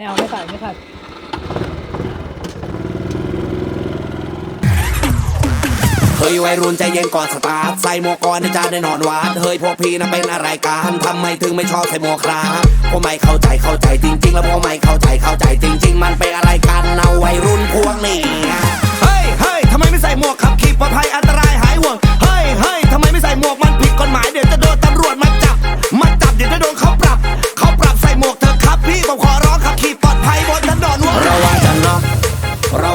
ไม่เอาไม่ใส่ไม่ขัดเฮ้ยวัยรุ่นใจเย็นก่อนสตาร์ทใส่หมวกก่อนที่จะได้นอนวัดเฮ้ยพวกพี่น่ะเป็นอะไรกันทำไมถึงไม่ชอบใส่หมวกครับผมไม่เข้าใจเข้าใจจริง ๆ แล้วผมไม่เข้าใจเข้าใจ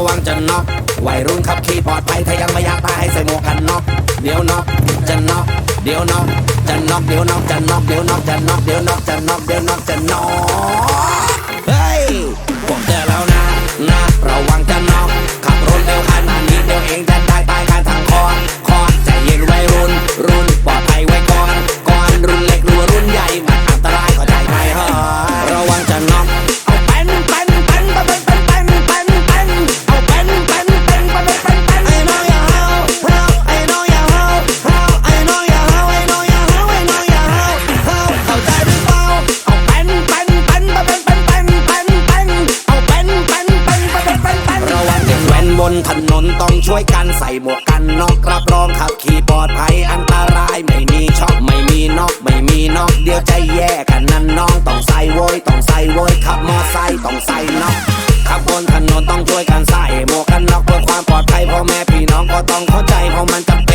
วังจะน็อกวัยรุ่นขับขี่ปลอดภัยถ้ายังไม่อยากตายให้ใส่หมวกกันน็อกเดี๋ยวน็อกจะน็อกเดี๋ยวน็อกจะน็อกเดี๋ยวน็อกจะน็อกเดี๋ยวน็อกจะน็อกเดี๋ยวน็อกจะน็อกเดี๋ยวน็อกจะน็อก นนถนนต้องช่วยกันใส่หมวกกันน็อกรับรองขับขี่ปลอดภัยอันตรายไม่มีช็อกไม่มีน็อกไม่มีน็อกเดี๋ยวใจแย่กันนั่นน้องต้องใส่โว้ยต้องใส่โว้ยขับมอไซค์ต้องใส่น็อกขับบนถนนต้องช่วยกันใส่หมวกกันน็อกเพื่อความปลอดภัยพ่อแม่พี่น้องก็ต้องเข้าใจเพราะมันจำเป็น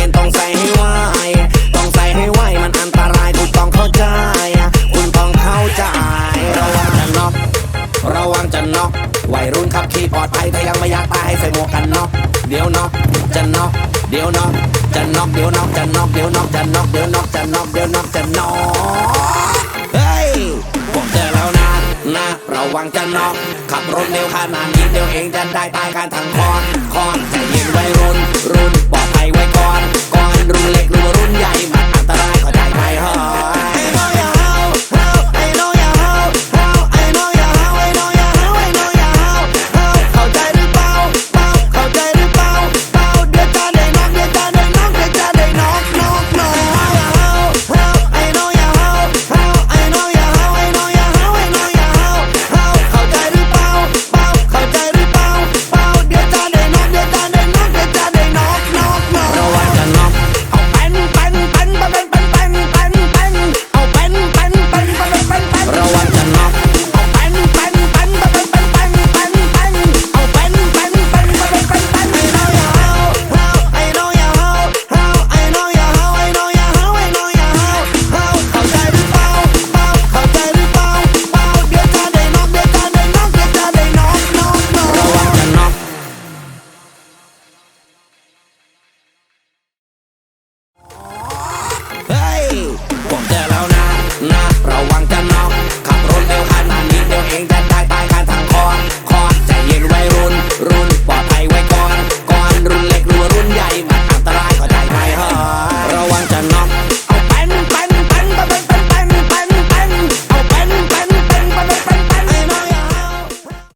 ระวังจะน็อกวัยรุ่นขับขี่ปลอดภัยถ้ายังไม่อยากตายให้ใส่หมวกกันน็อกเดี๋ยวน็อกจะน็อกเดี๋ยวน็อกจะน็อกเดี๋ยวน็อกจะน็อกเดี๋ยวน็อกจะน็อกเดี๋ยวน็อกจะน็อกเดี๋ยวนอกจะนอกเฮ้ยผมเจอแล้วนะนะระวังจะน็อกขับรถเร็วขนาดนี้เดี๋ยวเองจะได้ตายกันทั้งคอนคอนใจเย็นวัยรุ่น